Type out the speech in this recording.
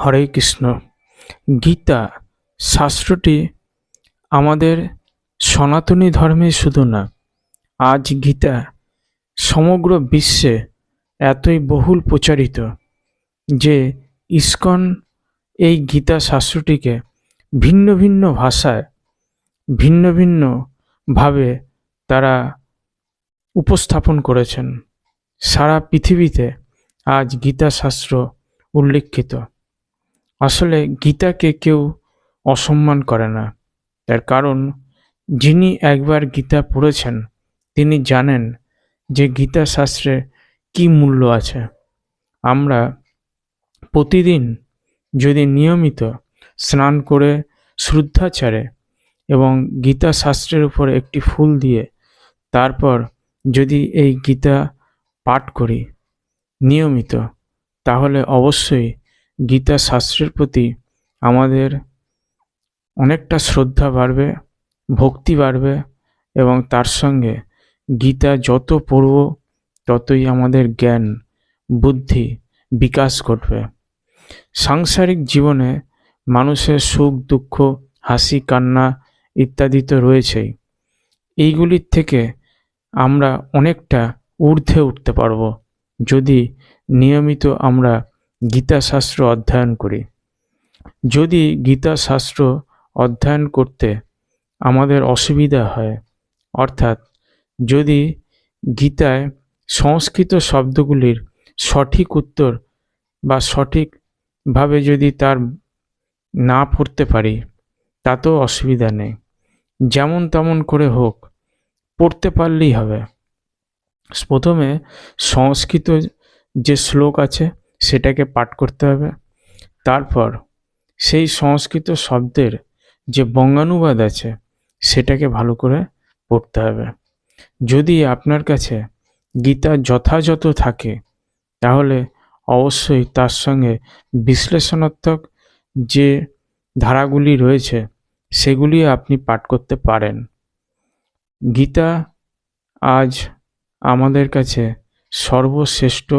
হরে কৃষ্ণ। গীতা, শাস্ত্রটি আমাদের সনাতনী ধর্মে শুধু না, আজ গীতা সমগ্র বিশ্বে এতই বহুল প্রচারিত যে ইসকন এই গীতা শাস্ত্রটিকে ভিন্ন ভিন্ন ভাষায়, ভিন্ন ভিন্ন ভাবে তারা উপস্থাপন করেছেন। সারা পৃথিবীতে আজ গীতা শাস্ত্র উল্লেখিত। আসলে গীতাকে কেউ অসম্মান করে না। তার কারণ, যিনি একবার গীতা পড়েছেন, তিনি জানেন যে গীতা শাস্ত্রে কী মূল্য আছে। আমরা প্রতিদিন যদি নিয়মিত স্নান করে শ্রদ্ধাচারে এবং গীতা শাস্ত্রের উপর একটি ফুল দিয়ে তারপর যদি এই গীতা পাঠ করি নিয়মিত, তাহলে অবশ্যই গীতা শাস্ত্রের প্রতি আমাদের অনেকটা শ্রদ্ধা বাড়বে, ভক্তি বাড়বে এবং তার সঙ্গে গীতা যত পড়ব, ততই আমাদের জ্ঞান, বুদ্ধি বিকাশ ঘটবে। সাংসারিক জীবনে মানুষের সুখ, দুঃখ, হাসি, কান্না ইত্যাদি তো রয়েছেই। এইগুলির থেকে আমরা অনেকটা ঊর্ধ্বে উঠতে পারব, যদি নিয়মিত আমরা গীতা শাস্ত্র অধ্যয়ন করি। যদি গীতা শাস্ত্র অধ্যয়ন করতে আমাদের অসুবিধা হয়, অর্থাৎ যদি গীতায় সংস্কৃত শব্দগুলির সঠিক উত্তর বা সঠিকভাবে যদি তার না পড়তে পারি, তাতেও অসুবিধা নেই। যেমন তেমন করে হোক, পড়তে পারলেই হবে। প্রথমে সংস্কৃত যে শ্লোক আছে সেটাকে পাঠ করতে হবে। তারপর সেই সংস্কৃত শব্দের যে বঙ্গানুবাদ আছে, সেটাকে ভালো করে পড়তে হবে। যদি আপনার কাছে গীতা যথাযথ থাকে, তাহলে অবশ্যই তার সঙ্গে বিশ্লেষণাত্মক যে ধারাগুলি রয়েছে, সেগুলি আপনি পাঠ করতে পারেন। গীতা আজ আমাদের কাছে সর্বশ্রেষ্ঠ